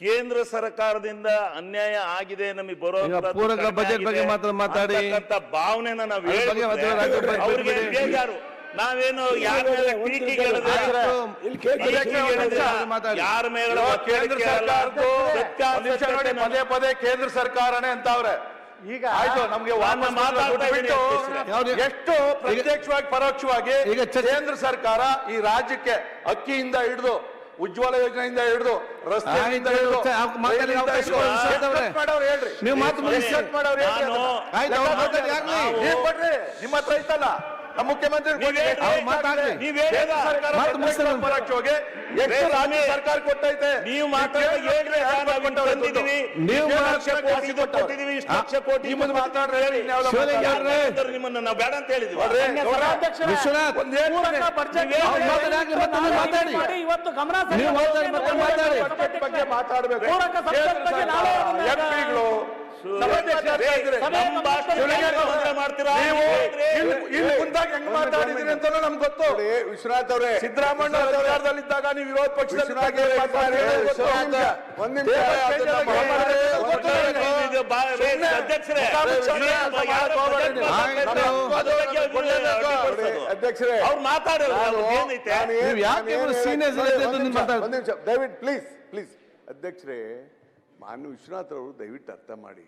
ಕೇಂದ್ರ ಸರ್ಕಾರದಿಂದ ಅನ್ಯಾಯ ಆಗಿದೆ ನಮಗೆ ಬರೋ ಪೂರಕ ಬಜೆಟ್ ಬಗ್ಗೆ ಮಾತ್ರ ಮಾತಾಡಿ. ಭಾವನೆನ ನಾವು ಅವ್ರಿಗೆ. ಬೇಜಾರು? ನಾವೇನು ಯಾರ ಮೇಲೆ. ಯಾರ ಮೇಲೆ ಪದೇ ಪದೇ ಕೇಂದ್ರ ಸರ್ಕಾರನೇ ಅಂತವ್ರೆ. ಈಗ ಆಯ್ತು ನಮ್ಗೆ ಎಷ್ಟು ಪ್ರತ್ಯಕ್ಷವಾಗಿ ಪರೋಕ್ಷವಾಗಿ ಈಗ ಕೇಂದ್ರ ಸರ್ಕಾರ ಈ ರಾಜ್ಯಕ್ಕೆ ಅಕ್ಕಿಯಿಂದ ಹಿಡಿದು ಉಜ್ವಲ ಯೋಜನೆಯಿಂದ ಹಿಡಿದು ರಸ್ತೆ ಹಿಡಿದು ಹೇಳ್ರಿ. ನೀವು ಮಾತು ಹೇಳ್ರಿ. ನಿಮ್ಮ ಹತ್ರ ಐತಲ್ಲ? ನಮ್ಮ ಮುಖ್ಯಮಂತ್ರಿ ರಾಜ್ಯ ಸರ್ಕಾರ ಕೊಟ್ಟೈತೆ. ನೀವು ನಿಮ್ಮನ್ನ ನಾವು ಬೇಡ ಅಂತ ಹೇಳಿದ್ವಿ. ಇವತ್ತು ಗಮನ ಬಗ್ಗೆ ಮಾತಾಡ್ಬೇಕು. ಮಾತಾಡಿದ್ರಿ ಅಂತ ನಮ್ಗೆ ಗೊತ್ತು. ವಿಶ್ವನಾಥ್ ಅವರೇ ಸಿದ್ದರಾಮಯ್ಯ ನೀವು ವಿರೋಧ ಅಧ್ಯಕ್ಷರೇ. ಅವ್ರು ದಯವಿಟ್ಟು ಪ್ಲೀಸ್ ಪ್ಲೀಸ್. ಅಧ್ಯಕ್ಷರೇ ಮಾನ್ಯ ವಿಶ್ವನಾಥ್ ಅವರು ದಯವಿಟ್ಟು ಅರ್ಥ ಮಾಡಿ.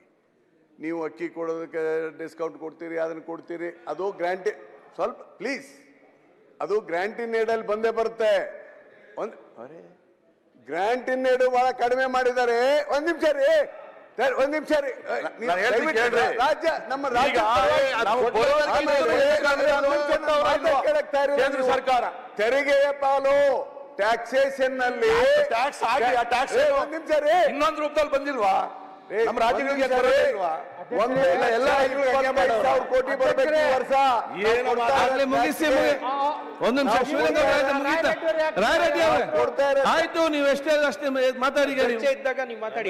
ನೀವು ಅಕ್ಕಿ ಕೊಡೋದಕ್ಕೆ ಡಿಸ್ಕೌಂಟ್ ಕೊಡ್ತೀರಿ ಅದನ್ನ ಕೊಡ್ತೀರಿ ಅದು ಗ್ರ್ಯಾಂಟಿ ಸ್ವಲ್ಪ ಪ್ಲೀಸ್ ಅದು ಗ್ರ್ಯಾಂಟಿನ್ ಏಡಲ್ಲಿ ಬಂದೇ ಬರುತ್ತೆ. ಒಂದು ಅರೆ ಗ್ರ್ಯಾಂಟಿನ್ ಏಡು ಬಹಳ ಕಡಿಮೆ ಮಾಡಿದ್ದಾರೆ. ಒಂದು ನಿಮಿಷ ರೀ ಸರ್, ಒಂದ್ ನಿಮಿಷ ರೀ. ರಾಜ್ಯ ನಮ್ಮ ರಾಜ್ಯ ಕೇಂದ್ರ ಸರ್ಕಾರ. ತೆರಿಗೆಯ ಪಾಲು ಟ್ಯಾಕ್ಸೇಷನ್ನಲ್ಲಿ ಟ್ಯಾಕ್ಸ್ ಟ್ಯಾಕ್ಸ್ ಒಂದ್ ನಿಮಿಷ ರೀ. ಇನ್ನೊಂದು ರೂಪದಲ್ಲಿ ಬಂದಿಲ್ವಾ? ನಮ್ಮ ರಾಜ್ಯಗಳಿಗೆ ಒಂದ್ ಇಲ್ಲ ಎಲ್ಲ. ಸಾವಿರ ಕೋಟಿ ಬರಬೇಕು ಈ ವರ್ಷ. ಏನು ಮುಗಿಸಿ ಒಂದು ನಿಮಿಷ ಶಿವಲಿಂಗ ಆಯ್ತು, ಮುಗೀತಾ? ರಾಯರೆಡ್ಡಿ ಅವರೇ ಆಯ್ತು ನೀವು ಎಷ್ಟೇ ಅಷ್ಟೇ ಮಾತಾಡಿ ಇದ್ದಾಗ ನೀವು ಮಾತಾಡಿ.